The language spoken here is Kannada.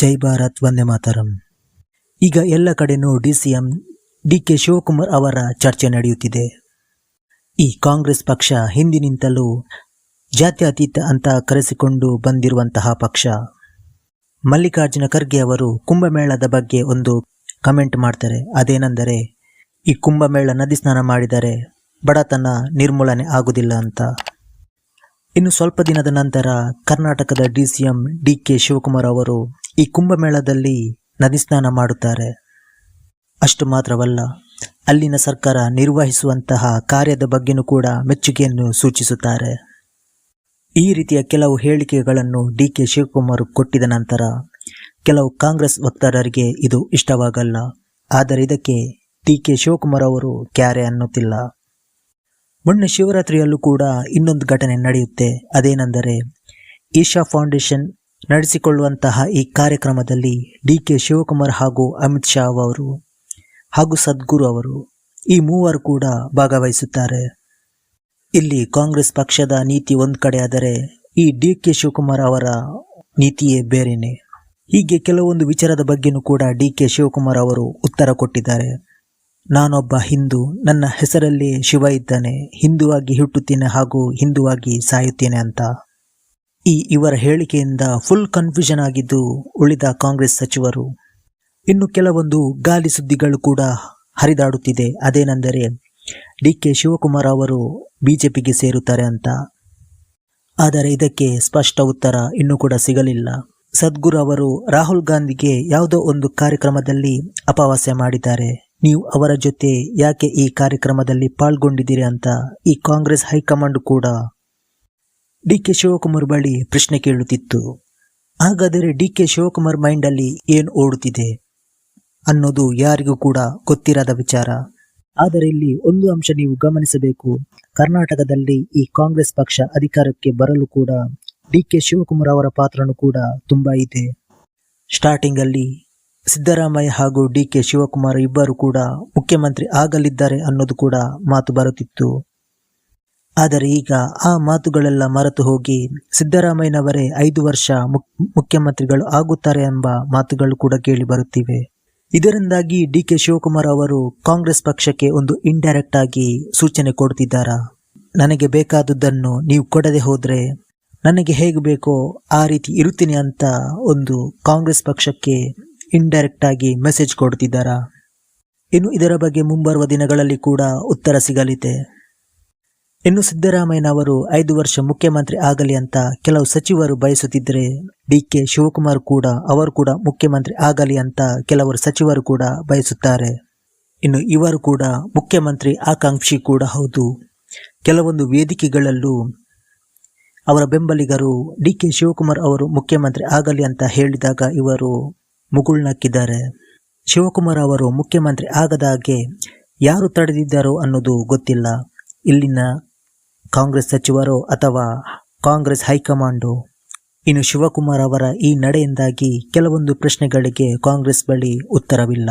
ಜೈ ಭಾರತ್, ವಂದೇ ಮಾತರಂ. ಈಗ ಎಲ್ಲ ಕಡೆನೂ D C M D K Shivakumar ಅವರ ಚರ್ಚೆ ನಡೆಯುತ್ತಿದೆ. ಈ ಕಾಂಗ್ರೆಸ್ ಪಕ್ಷ ಹಿಂದಿನಿಂದಲೂ ಜಾತ್ಯತೀತ ಅಂತ ಕರೆಸಿಕೊಂಡು ಬಂದಿರುವಂತಹ ಪಕ್ಷ. ಮಲ್ಲಿಕಾರ್ಜುನ ಖರ್ಗೆ ಅವರು ಕುಂಭಮೇಳದ ಬಗ್ಗೆ ಒಂದು ಕಮೆಂಟ್ ಮಾಡ್ತಾರೆ. ಅದೇನೆಂದರೆ, ಈ ಕುಂಭಮೇಳ ನದಿ ಸ್ನಾನ ಮಾಡಿದರೆ ಬಡತನ ನಿರ್ಮೂಲನೆ ಆಗುವುದಿಲ್ಲ ಅಂತ. ಇನ್ನು ಸ್ವಲ್ಪ ದಿನದ ನಂತರ ಕರ್ನಾಟಕದ D C D K Shivakumar ಅವರು ಈ ಕುಂಭಮೇಳದಲ್ಲಿ ನದಿ ಸ್ನಾನ ಮಾಡುತ್ತಾರೆ. ಅಷ್ಟು ಮಾತ್ರವಲ್ಲ, ಅಲ್ಲಿನ ಸರ್ಕಾರ ನಿರ್ವಹಿಸುವಂತಹ ಕಾರ್ಯದ ಬಗ್ಗೆನೂ ಕೂಡ ಮೆಚ್ಚುಗೆಯನ್ನು ಸೂಚಿಸುತ್ತಾರೆ. ಈ ರೀತಿಯ ಕೆಲವು ಹೇಳಿಕೆಗಳನ್ನು ಡಿ ಕೆ ಶಿವಕುಮಾರ್ ಕೊಟ್ಟಿದ ನಂತರ ಕೆಲವು ಕಾಂಗ್ರೆಸ್ ವಕ್ತಾರರಿಗೆ ಇದು ಇಷ್ಟವಾಗಲ್ಲ. ಆದರೆ ಇದಕ್ಕೆ ಡಿ ಕೆ ಶಿವಕುಮಾರ್ ಅವರು ಕ್ಯಾರೆ ಅನ್ನುತ್ತಿಲ್ಲ. ಮೊನ್ನೆ ಶಿವರಾತ್ರಿಯಲ್ಲೂ ಕೂಡ ಇನ್ನೊಂದು ಘಟನೆ ನಡೆಯುತ್ತೆ. ಅದೇನೆಂದರೆ ಈಶಾ ಫೌಂಡೇಶನ್ ನಡೆಸಿಕೊಳ್ಳುವಂತಹ ಈ ಕಾರ್ಯಕ್ರಮದಲ್ಲಿ ಡಿ ಕೆ ಶಿವಕುಮಾರ್ ಹಾಗೂ ಅಮಿತ್ ಶಾ ಅವರು ಹಾಗೂ ಸದ್ಗುರು ಅವರು ಈ ಮೂವರು ಕೂಡ ಭಾಗವಹಿಸುತ್ತಾರೆ. ಇಲ್ಲಿ ಕಾಂಗ್ರೆಸ್ ಪಕ್ಷದ ನೀತಿ ಒಂದು ಕಡೆ ಆದರೆ ಈ ಡಿ ಕೆ ಶಿವಕುಮಾರ್ ಅವರ ನೀತಿಯೇ ಬೇರೆನೆ. ಹೀಗೆ ಕೆಲವೊಂದು ವಿಚಾರದ ಬಗ್ಗೆನೂ ಕೂಡ ಡಿ ಕೆ ಶಿವಕುಮಾರ್ ಅವರು ಉತ್ತರ ಕೊಟ್ಟಿದ್ದಾರೆ. ನಾನೊಬ್ಬ ಹಿಂದೂ, ನನ್ನ ಹೆಸರಲ್ಲಿ ಶಿವ ಇದ್ದಾನೆ, ಹಿಂದುವಾಗಿ ಹುಟ್ಟುತ್ತೇನೆ ಹಾಗೂ ಹಿಂದುವಾಗಿ ಸಾಯುತ್ತೇನೆ ಅಂತ. ಈ ಇವರ ಹೇಳಿಕೆಯಿಂದ ಫುಲ್ ಕನ್ಫ್ಯೂಷನ್ ಆಗಿದ್ದು ಉಳಿದ ಕಾಂಗ್ರೆಸ್ ಸಚಿವರು. ಇನ್ನು ಕೆಲವೊಂದು ಗಾಲಿ ಸುದ್ದಿಗಳು ಕೂಡ ಹರಿದಾಡುತ್ತಿದೆ. ಅದೇನೆಂದರೆ, ಡಿ ಕೆ ಶಿವಕುಮಾರ್ ಅವರು ಬಿಜೆಪಿಗೆ ಸೇರುತ್ತಾರೆ ಅಂತ. ಆದರೆ ಇದಕ್ಕೆ ಸ್ಪಷ್ಟ ಉತ್ತರ ಇನ್ನೂ ಕೂಡ ಸಿಗಲಿಲ್ಲ. ಸದ್ಗುರು ಅವರು ರಾಹುಲ್ ಗಾಂಧಿಗೆ ಯಾವುದೋ ಒಂದು ಕಾರ್ಯಕ್ರಮದಲ್ಲಿ ಅಪವಾಸ್ಯ ಮಾಡಿದ್ದಾರೆ. ನೀವು ಅವರ ಜೊತೆ ಯಾಕೆ ಈ ಕಾರ್ಯಕ್ರಮದಲ್ಲಿ ಪಾಲ್ಗೊಂಡಿದ್ದೀರಿ ಅಂತ ಈ ಕಾಂಗ್ರೆಸ್ ಹೈಕಮಾಂಡ್ ಕೂಡ ಡಿ ಕೆ ಶಿವಕುಮಾರ್ ಬಳಿ ಪ್ರಶ್ನೆ ಕೇಳುತ್ತಿತ್ತು. ಹಾಗಾದರೆ ಡಿ ಕೆ ಶಿವಕುಮಾರ್ ಮೈಂಡಲ್ಲಿ ಏನು ಓಡುತ್ತಿದೆ ಅನ್ನೋದು ಯಾರಿಗೂ ಕೂಡ ಗೊತ್ತಿರದ ವಿಚಾರ. ಆದರೆ ಇಲ್ಲಿ ಒಂದು ಅಂಶ ನೀವು ಗಮನಿಸಬೇಕು. ಕರ್ನಾಟಕದಲ್ಲಿ ಈ ಕಾಂಗ್ರೆಸ್ ಪಕ್ಷ ಅಧಿಕಾರಕ್ಕೆ ಬರಲು ಕೂಡ ಡಿ ಕೆ ಶಿವಕುಮಾರ್ ಅವರ ಪಾತ್ರನೂ ಕೂಡ ತುಂಬಾ ಇದೆ. ಸ್ಟಾರ್ಟಿಂಗ್ ಅಲ್ಲಿ ಸಿದ್ದರಾಮಯ್ಯ ಹಾಗೂ ಡಿ ಕೆ ಶಿವಕುಮಾರ್ ಇಬ್ಬರು ಕೂಡ ಮುಖ್ಯಮಂತ್ರಿ ಆಗಲಿದ್ದಾರೆ ಅನ್ನೋದು ಕೂಡ ಮಾತು ಬರುತ್ತಿತ್ತು. ಆದರೆ ಈಗ ಆ ಮಾತುಗಳೆಲ್ಲ ಮರೆತು ಹೋಗಿ ಸಿದ್ದರಾಮಯ್ಯನವರೇ ಐದು ವರ್ಷ ಮುಖ್ಯಮಂತ್ರಿಗಳು ಆಗುತ್ತಾರೆ ಎಂಬ ಮಾತುಗಳು ಕೂಡ ಕೇಳಿ ಬರುತ್ತಿವೆ. ಇದರಿಂದಾಗಿ ಡಿ ಕೆ ಶಿವಕುಮಾರ್ ಅವರು ಕಾಂಗ್ರೆಸ್ ಪಕ್ಷಕ್ಕೆ ಒಂದು ಇಂಡೈರೆಕ್ಟ್ ಆಗಿ ಸೂಚನೆ ಕೊಡ್ತಿದ್ದಾರಾ? ನನಗೆ ಬೇಕಾದುದನ್ನು ನೀವು ಕೊಡದೆ ಹೋದ್ರೆ ನನಗೆ ಹೇಗೆ ಬೇಕೋ ಆ ರೀತಿ ಇರುತ್ತೀನಿ ಅಂತ ಒಂದು ಕಾಂಗ್ರೆಸ್ ಪಕ್ಷಕ್ಕೆ ಇಂಡೈರೆಕ್ಟ್ ಆಗಿ ಮೆಸೇಜ್ ಕೊಡ್ತಿದ್ದಾರಾ? ಇನ್ನು ಇದರ ಬಗ್ಗೆ ಮುಂಬರುವ ದಿನಗಳಲ್ಲಿ ಕೂಡ ಉತ್ತರ ಸಿಗಲಿದೆ. ಇನ್ನು ಸಿದ್ದರಾಮಯ್ಯನವರು ಐದು ವರ್ಷ ಮುಖ್ಯಮಂತ್ರಿ ಆಗಲಿ ಅಂತ ಕೆಲವು ಸಚಿವರು ಬಯಸುತ್ತಿದ್ದರೆ ಡಿ ಕೆ ಶಿವಕುಮಾರ್ ಕೂಡ, ಅವರು ಕೂಡ ಮುಖ್ಯಮಂತ್ರಿ ಆಗಲಿ ಅಂತ ಕೆಲವರು ಸಚಿವರು ಕೂಡ ಬಯಸುತ್ತಾರೆ. ಇನ್ನು ಇವರು ಕೂಡ ಮುಖ್ಯಮಂತ್ರಿ ಆಕಾಂಕ್ಷಿ ಕೂಡ ಹೌದು. ಕೆಲವೊಂದು ವೇದಿಕೆಗಳಲ್ಲೂ ಅವರ ಬೆಂಬಲಿಗರು ಡಿ ಕೆ ಶಿವಕುಮಾರ್ ಅವರು ಮುಖ್ಯಮಂತ್ರಿ ಆಗಲಿ ಅಂತ ಹೇಳಿದಾಗ ಇವರು ಮುಗುಳ್ನಕ್ಕಿದ್ದಾರೆ. ಶಿವಕುಮಾರ್ ಅವರು ಮುಖ್ಯಮಂತ್ರಿ ಆಗದ ಹಾಗೆ ಯಾರು ತಡೆದಿದ್ದಾರೋ ಅನ್ನೋದು ಗೊತ್ತಿಲ್ಲ. ಇಲ್ಲಿನ ಕಾಂಗ್ರೆಸ್ ಸಚಿವರು ಅಥವಾ ಕಾಂಗ್ರೆಸ್ ಹೈಕಮಾಂಡು? ಇನ್ನು ಶಿವಕುಮಾರ್ ಅವರ ಈ ನಡೆಯಿಂದಾಗಿ ಕೆಲವೊಂದು ಪ್ರಶ್ನೆಗಳಿಗೆ ಕಾಂಗ್ರೆಸ್ ಬಳಿ ಉತ್ತರವಿಲ್ಲ.